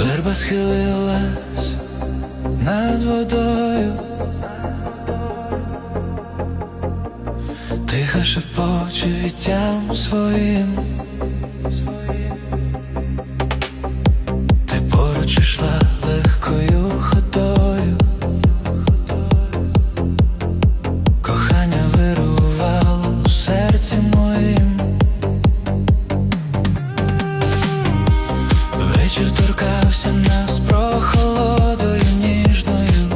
Верба схилилась над водою, тихо шепоче вітям своїм. Вечір торкався нас прохолодою ніжною,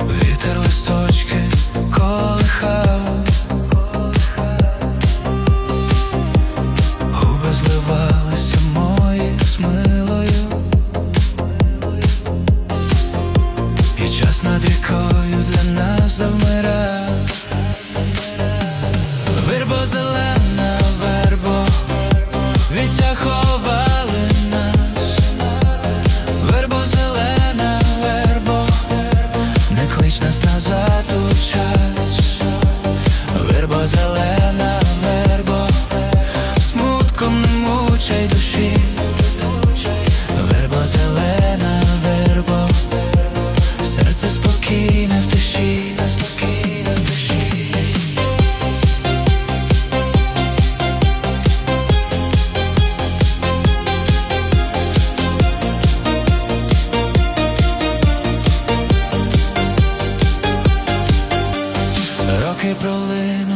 вітер листочки колихав, губи зливалися мої з милою, і час над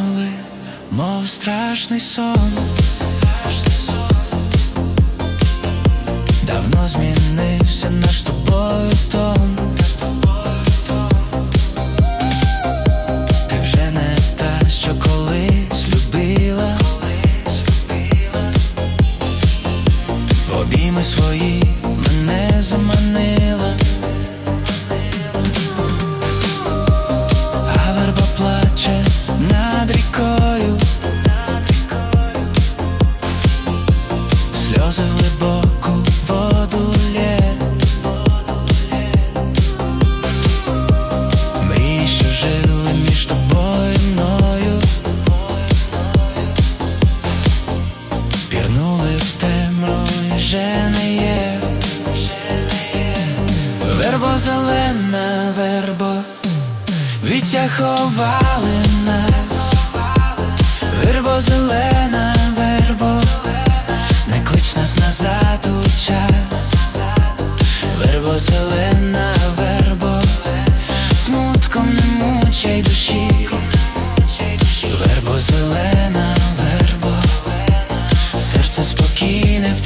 пролинули, мов страшний сон. Давно змінився наш тобою вже не є, вербо зелена, вербо, віття ховали нас, вербо зелена, вербо, не клич нас назад у час, вербо зелена, вербо, смутком. не. Ze spokojne w